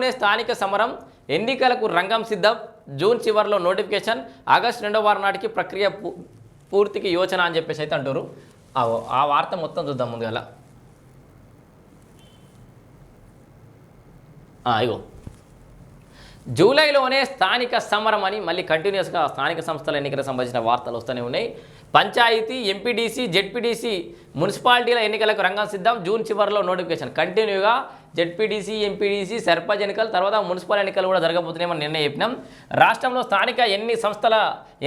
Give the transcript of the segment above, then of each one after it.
జూలైలోనే స్థానిక సమరం ఎన్నికలకు రంగం సిద్ధం జూన్ చివరిలో నోటిఫికేషన్ ఆగస్టు రెండో వారం నాటికి ప్రక్రియ పూ- పూర్తికి యోచన అని చెప్పేసి అయితే అంటారు ఆ ఆ వార్త మొత్తం చూద్దాం ముందుగా ఇగో. జూలైలోనే స్థానిక సమరం అని మళ్ళీ కంటిన్యూస్గా స్థానిక సంస్థల ఎన్నికలకు సంబంధించిన వార్తలు వస్తూనే ఉన్నాయి. పంచాయతీ ఎంపీడీసీ జెడ్పీడీసీ మున్సిపాలిటీల ఎన్నికలకు రంగం సిద్ధం జూన్ చివరిలో నోటిఫికేషన్. కంటిన్యూగా జెడ్పీడీసీ ఎంపీడీసీ సర్పంచ్ ఎన్నికలు తర్వాత మున్సిపల్ ఎన్నికలు కూడా జరగబోతున్నాయని నిన్న చెప్పినాం. రాష్ట్రంలో స్థానిక ఎన్ని సంస్థల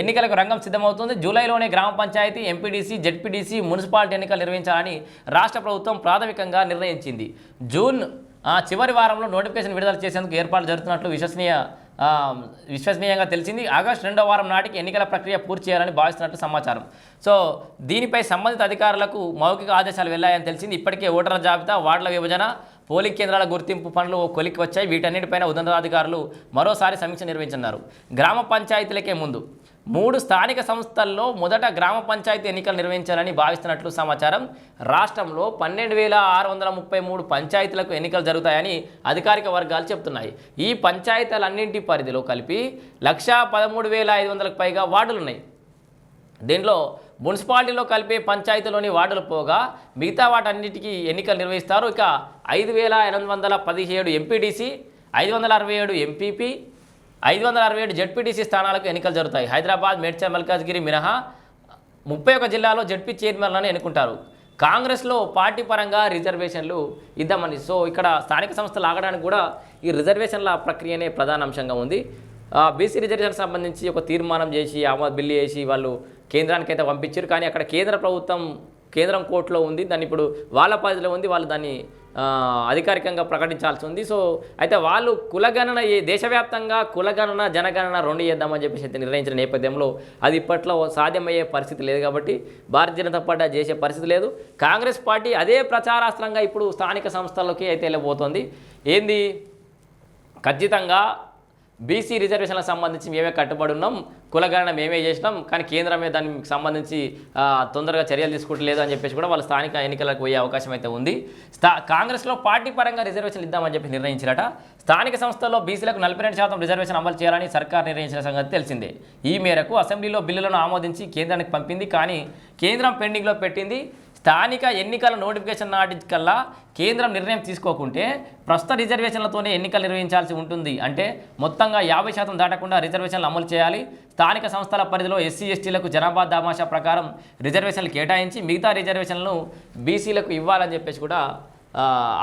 ఎన్నికలకు రంగం సిద్ధమవుతుంది? జూలైలోనే గ్రామ పంచాయతీ ఎంపీడీసీ జెడ్పీడీసీ మున్సిపాలిటీ ఎన్నికలు నిర్వహించాలని రాష్ట్ర ప్రభుత్వం ప్రాథమికంగా నిర్ణయించింది. జూన్ చివరి వారంలో నోటిఫికేషన్ విడుదల చేసేందుకు ఏర్పాట్లు జరుగుతున్నట్లు విశ్వసనీయ విశ్వసనీయంగా తెలిసింది. ఆగస్టు రెండో వారం నాటికి ఎన్నికల ప్రక్రియ పూర్తి చేయాలని భావిస్తున్నట్లు సమాచారం. సో దీనిపై సంబంధిత అధికారులకు మౌఖిక ఆదేశాలు వెళ్ళాయని తెలిసింది. ఇప్పటికే ఓటర్ల జాబితా వార్డుల విభజన పోలింగ్ కేంద్రాల గుర్తింపు పనులు కొలిక్కి వచ్చాయి. వీటన్నిటిపైన ఉన్నతాధికారులు మరోసారి సమీక్ష నిర్వహించన్నారు గ్రామ పంచాయతీలకే ముందు మూడు స్థానిక సంస్థల్లో మొదట గ్రామ పంచాయతీ ఎన్నికలు నిర్వహించాలని భావిస్తున్నట్లు సమాచారం. రాష్ట్రంలో పన్నెండు వేల ఆరు వందల ముప్పై మూడు పంచాయతీలకు ఎన్నికలు జరుగుతాయని అధికారిక వర్గాలు చెప్తున్నాయి. ఈ పంచాయతీలన్నింటి పరిధిలో కలిపి లక్షా పదమూడు వేల ఐదు వందలకు పైగా వార్డులు ఉన్నాయి దీంట్లో మున్సిపాలిటీలో కలిపే పంచాయతీలోని వార్డులు పోగా మిగతా వాటన్నిటికీ ఎన్నికలు నిర్వహిస్తారు. ఇక ఐదు వేల ఎనిమిది వందల పదిహేడు ఎంపీడీసీ ఐదు వందల అరవై ఏడు ఎంపీపీ ఐదు వందల అరవై ఏడు జెడ్పీటీసీ స్థానాలకు ఎన్నికలు జరుగుతాయి. హైదరాబాద్ మేడ్చల్ మల్కాజ్గిరి మినహా ముప్పై ఒక జిల్లాలో జడ్పీ చైర్మన్లను ఎన్నుకుంటారు. కాంగ్రెస్లో పార్టీ పరంగా రిజర్వేషన్లు ఇద్దామని సో ఇక్కడ స్థానిక సంస్థలు ఆగడానికి కూడా ఈ రిజర్వేషన్ల ప్రక్రియనే ప్రధాన అంశంగా ఉంది. బీసీ రిజర్వేషన్ సంబంధించి ఒక తీర్మానం చేసి ఆమోద బిల్లు చేసి వాళ్ళు కేంద్రానికి అయితే పంపించారు. కానీ అక్కడ కేంద్ర ప్రభుత్వం కేంద్రం కోర్టులో ఉంది. దాన్ని ఇప్పుడు వాళ్ళ పరిధిలో ఉంది. వాళ్ళు దాన్ని అధికారికంగా ప్రకటించాల్సి ఉంది. సో అయితే వాళ్ళు కులగణన ఏ దేశవ్యాప్తంగా కులగణన జనగణన రెండు చేద్దామని చెప్పేసి అయితే నిర్ణయించిన నేపథ్యంలో అది ఇప్పట్లో సాధ్యమయ్యే పరిస్థితి లేదు కాబట్టి భారతీయ జనతా పార్టీ చేసే పరిస్థితి లేదు. కాంగ్రెస్ పార్టీ అదే ప్రచారాస్త్రంగా ఇప్పుడు స్థానిక సంస్థలకి అయితే వెళ్ళబోతోంది. ఏంది? ఖచ్చితంగా బీసీ రిజర్వేషన్లకు సంబంధించి మేమే కట్టుబడి ఉన్నాం కులగణన మేమే చేసినాం కానీ కేంద్రమే దానికి సంబంధించి తొందరగా చర్యలు తీసుకుంటలేదు అని చెప్పేసి కూడా వాళ్ళు స్థానిక ఎన్నికలకు పోయే అవకాశం అయితే ఉంది. స్థా కాంగ్రెస్లో పార్టీ పరంగా రిజర్వేషన్లు ఇద్దామని చెప్పి నిర్ణయించారట. స్థానిక సంస్థల్లో బీసీలకు నలభై రెండు శాతం రిజర్వేషన్ అమలు చేయాలని సర్కార్ నిర్ణయించిన సంగతి తెలిసిందే. ఈ మేరకు అసెంబ్లీలో బిల్లులను ఆమోదించి కేంద్రానికి పంపింది కానీ కేంద్రం పెండింగ్లో పెట్టింది. స్థానిక ఎన్నికల నోటిఫికేషన్ నాటికల్లా కేంద్రం నిర్ణయం తీసుకోకుంటే ప్రస్తుత రిజర్వేషన్లతోనే ఎన్నికలు నిర్వహించాల్సి ఉంటుంది. అంటే మొత్తంగా యాభై శాతం దాటకుండా రిజర్వేషన్లు అమలు చేయాలి. స్థానిక సంస్థల పరిధిలో ఎస్సీ ఎస్టీలకు జనాభా దామాషా ప్రకారం రిజర్వేషన్లు కేటాయించి మిగతా రిజర్వేషన్లను బీసీలకు ఇవ్వాలని చెప్పేసి కూడా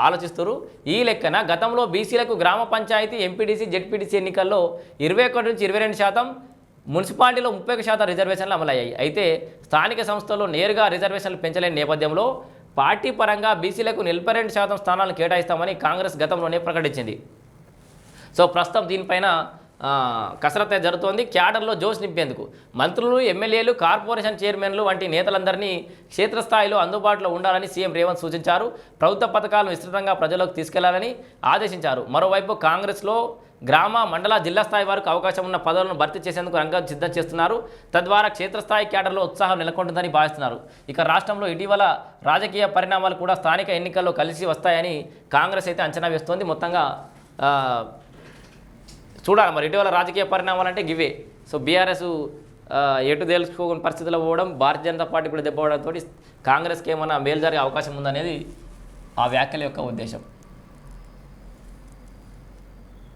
ఆలోచిస్తారు ఈ లెక్కన గతంలో బీసీలకు గ్రామ పంచాయతీ ఎంపీడీసీ జెడ్పీటీసీ ఎన్నికల్లో ఇరవై ఒకటి నుంచి ఇరవై రెండు శాతం మున్సిపాలిటీలో ముప్పై ఒక శాతం రిజర్వేషన్లు అమలయ్యాయి. అయితే స్థానిక సంస్థల్లో నేరుగా రిజర్వేషన్లు పెంచలేని నేపథ్యంలో పార్టీ పరంగా బీసీలకు నలభై రెండు శాతం స్థానాలను కేటాయిస్తామని కాంగ్రెస్ గతంలోనే ప్రకటించింది. సో ప్రస్తుతం దీనిపైన కసరత్తు జరుగుతోంది. క్యాడర్లో జోష్ నింపేందుకు. మంత్రులు ఎమ్మెల్యేలు కార్పొరేషన్ చైర్మన్లు వంటి నేతలందరినీ క్షేత్రస్థాయిలో అందుబాటులో ఉండాలని సీఎం రేవంత్ సూచించారు. ప్రభుత్వ పథకాలను విస్తృతంగా ప్రజలకు తీసుకెళ్ళాలని ఆదేశించారు. మరోవైపు కాంగ్రెస్లో గ్రామ మండల జిల్లా స్థాయి వరకు అవకాశం ఉన్న పదవులను భర్తీ చేసేందుకు రంగం సిద్ధం చేస్తున్నారు. తద్వారా క్షేత్రస్థాయి క్యాడర్లో ఉత్సాహం నెలకొంటుందని భావిస్తున్నారు. ఇక రాష్ట్రంలో ఇటీవల రాజకీయ పరిణామాలు కూడా స్థానిక ఎన్నికల్లో కలిసి వస్తాయని కాంగ్రెస్ అయితే అంచనా వేస్తోంది. మొత్తంగా చూడాలి మరి ఇటీవల రాజకీయ పరిణామాలు అంటే గివే. సో బీఆర్ఎస్ ఎటు తేల్చుకోని పరిస్థితిలో పోవడం భారతీయ జనతా పార్టీ కూడా దెబ్బ అవడంతో కాంగ్రెస్కి ఏమైనా మేలు జరిగే అవకాశం ఉందనేది ఆ వ్యాఖ్యల యొక్క ఉద్దేశం.